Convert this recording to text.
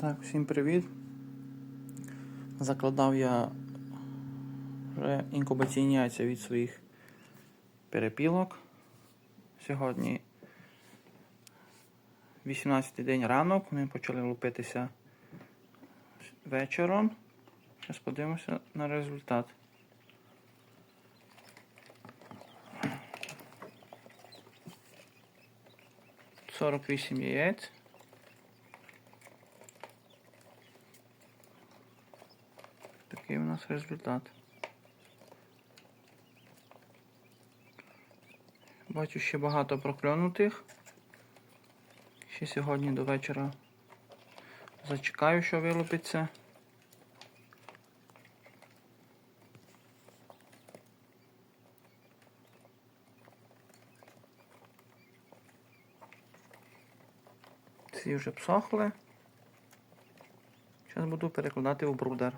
Так, всім привіт. Закладав я вже інкубаційні яйця від своїх перепілок. Сьогодні 18 день ранок, вони почали лупитися вечором. Зараз подивимося на результат. Сорок вісім яєць. Такий у нас результат. Бачу ще багато прокльонутих. Ще сьогодні до вечора зачекаю, що вилупиться. Ці вже псохли. Зараз буду перекладати в брудер.